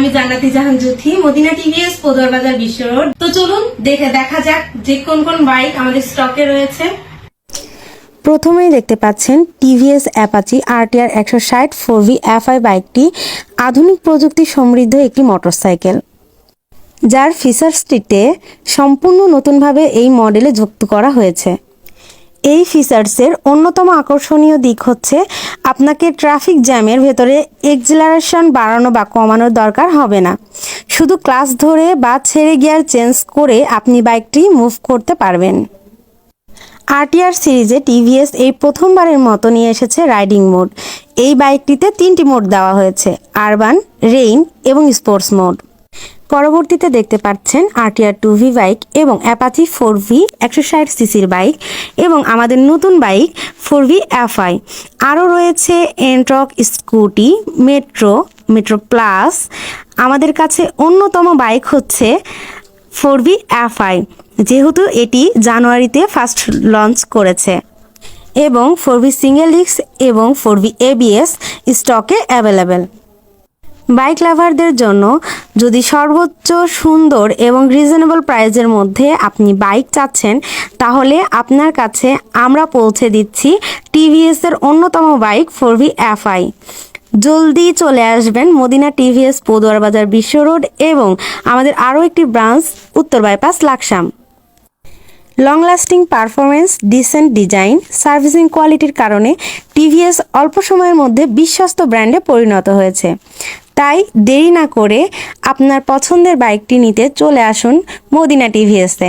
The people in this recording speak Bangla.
আমি জান্নাতি জাহান জ্যোতি মদিনা টিভিএস বাজার বিশ্ব রোড। তো চলুন দেখে দেখা যাক যে কোন কোন বাইক আমাদের স্টকে রয়েছে। প্রথমেই দেখতে পাচ্ছেন টিভিএস অ্যাপাচি আরটিআর একশো ষাট ফোর ভি এফআই বাইকটি, আধুনিক প্রযুক্তি সমৃদ্ধ একটি মোটরসাইকেল। যার ফিচার্সটিতে সম্পূর্ণ নতুনভাবে এই মডেলে যুক্ত করা হয়েছে। এই ফিচার্সের অন্যতম আকর্ষণীয় দিক হচ্ছে আপনাকে ট্রাফিক জ্যামের ভেতরে এক্সিলারেশন বাড়ানো বা কমানোর দরকার হবে না। শুধু ক্লাস ধরে বা ছেড়ে গিয়ার চেঞ্জ করে আপনি বাইকটি মুভ করতে পারবেন। আরটিআর সিরিজে টিভিএস এই প্রথমবারের মতো নিয়ে এসেছে রাইডিং মোড। এই বাইকটিতে তিনটি মোড দেওয়া হয়েছে, আরবান, রেইন এবং স্পোর্টস মোড। পরবর্তীতে দেখতে পাচ্ছেন আরটিআর টু ভি বাইক এবং অ্যাপাচি ফোর ভি একশো ষাট সিসির বাইক এবং আমাদের নতুন বাইক ফোর ভি এফআই আরও রয়েছে Ntorq Scooty Metro Metro plus আমাদের কাছে অন্যতম বাইক হচ্ছে ফোর ভি এফআই যেহেতু এটি জানুয়ারিতে ফার্স্ট লঞ্চ করেছে। এবং ফোর ভি সিঙ্গেল ডিস্ক এবং ফোর ভি এবিএস স্টকে অ্যাভেলেবেল বাইক লাভারদের জন্য যদি সর্বোচ্চ সুন্দর এবং রিজনেবল প্রাইজের মধ্যে আপনি বাইক চাচ্ছেন, তাহলে আপনার কাছে আমরা পৌঁছে দিচ্ছি টিভিএসের অন্যতম বাইক ফোর ভি এফআই জলদি চলে আসবেন মদিনা টিভিএস পদুয়ার বাজার বিশ্ব রোড এবং আমাদের আরও একটি ব্রাঞ্চ উত্তর bypass Laksam. Long lasting performance decent design servicing কোয়ালিটির কারণে টিভিএস অল্প সময়ের মধ্যে বিশ্বস্ত ব্র্যান্ডে পরিণত হয়েছে। তাই দেরি না করে আপনার পছন্দের বাইকটি নিতে চলে আসুন মদিনা টিভিএসে।